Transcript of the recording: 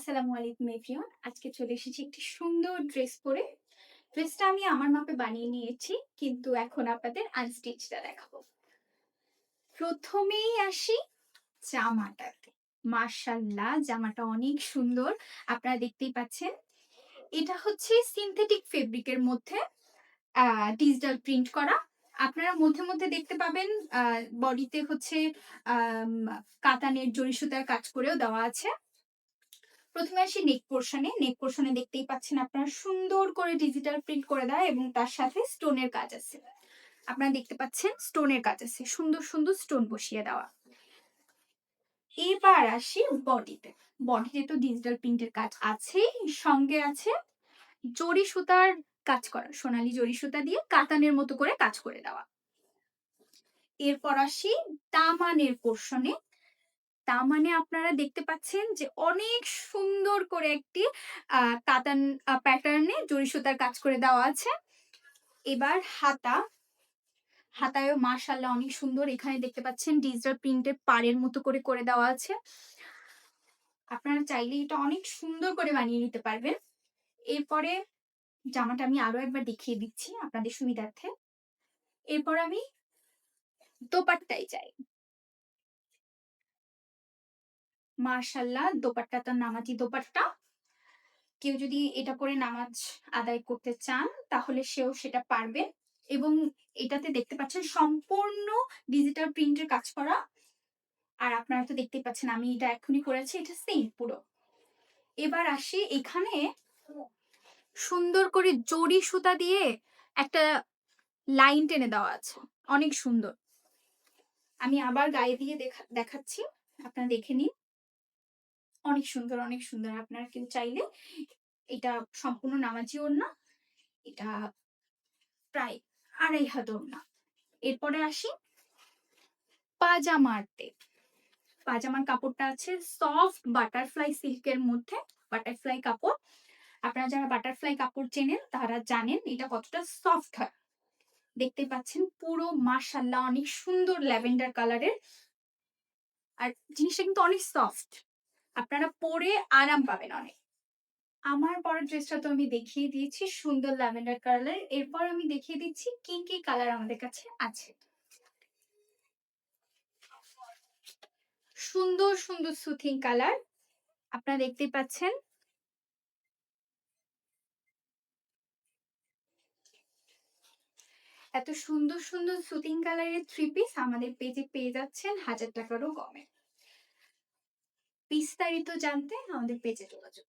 আসসালামু আলাইকুম এভরিওয়ান আজকে চলে এসেছি একটি সুন্দর ড্রেস পরে। ড্রেসটা আমি আমার মাপে বানিয়ে নিয়েছি, কিন্তু এখন আপনাদের আনস্টিচটা দেখাবো। প্রথমেই আসি জামাটাতে। মার্শাল্লাহ জামাটা অনেক সুন্দর। আপনারা দেখতেই পাচ্ছেন। এটা হচ্ছে সিনথেটিক ফেব্রিকের মধ্যে ডিজিটাল প্রিন্ট করা। আপনারা মধ্যে মধ্যে দেখতে পাবেন বডিতে হচ্ছে কাতানের জরি সুতার কাজ করেও দেওয়া আছে। প্রথমে আসি নেক পোর্শনে নেক পোর্শনে দেখতেই পাচ্ছেন আপনারা সুন্দর করে ডিজিটাল প্রিন্ট করে দেয় এবং তার সাথে স্টোনের কাজ আছে। আপনারা দেখতে পাচ্ছেন স্টোনের কাজ আছে। সুন্দর সুন্দর স্টোন বসিয়ে দেওয়া। এবার আসি বডিতে বডিতে তো ডিজিটাল প্রিন্টের কাজ আছেই। সঙ্গে আছে জরি সুতার কাজ করা। সোনালী জরি সুতা দিয়ে কাতানের মতো করে কাজ করে দেওয়া। এরপর আসি দামানের পোর্শনে দামানে আপনারা দেখতে পাচ্ছেন যে অনেক সুন্দর করে একটি কাতান প্যাটার্নে জরি সুতার কাজ করে দেওয়া আছে। এবার হাতা, হাতায়ও মাশাল্লাহ অনেক সুন্দর। এখানে দেখতে পাচ্ছেন ডিজিটাল প্রিন্টের পাড়ের মতো করে করে দেওয়া আছে। আপনারা চাইলে এটা অনেক সুন্দর করে বানিয়ে নিতে পারবেন। এরপরে জামাটা আমি আরও একবার দেখিয়ে দিচ্ছি আপনাদের সুবিধার্থে। এরপর আমি দোপাট্টায় যাই। মার্শাল্লাহ দোপাট্টাটা নামাজি দোপাট্টা। কেউ যদি এটা পরে নামাজ আদায় করতে চান, তাহলে সেও সেটা পারবে। এবং এটাতে দেখতে পাচ্ছেন সম্পূর্ণ ডিজিটাল প্রিন্টের কাজ করা। আর আপনারা তো দেখতেই পাচ্ছেন আমি এটা এখনই করেছি, এটা সেম পুরো। এবার আসি এখানে সুন্দর করে জরি সুতা দিয়ে একটা লাইন টেনে দেওয়া আছে। অনেক সুন্দর। আমি আবার গায়ে দিয়ে দেখা, দেখাচ্ছি। আপনারা দেখে নিন। অনেক সুন্দর অনেক সুন্দর। আপনারা কেউ চাইলে এটা সম্পূর্ণ নামাজি ওড়না এটা প্রায় আড়াই হাত ওড়না এরপরে আসি, পাজামাতে। পাজামার কাপড়টা আছে সফট বাটারফ্লাই সিল্কের মধ্যে, বাটারফ্লাই কাপড়। আপনারা যারা বাটারফ্লাই কাপড় চেনেন, তারা জানেন এটা কতটা সফট হয়। দেখতে পাচ্ছেন পুরো মাশাল্লাহ অনেক সুন্দর ল্যাভেন্ডার কালারের। আর জিনিসটা কিন্তু অনেক সফট। আপনারা পরে আরাম পাবেন অনেক। আমার পরের ড্রেসটা তো আমি দেখিয়ে দিয়েছি, সুন্দর ল্যাভেন্ডার কালার। এরপর আমি দেখিয়ে দিচ্ছি কি কি কালার আমাদের কাছে আছে। সুন্দর সুন্দর সুথিং কালার। আপনারা দেখতেই পাচ্ছেন। এত সুন্দর সুন্দর সুতিং কালারের থ্রি পিস আমাদের পেজে পেয়ে যাচ্ছেন হাজার টাকারও কমে। বিস্তারিত জানতে আমাদের পেজে যোগাযোগ।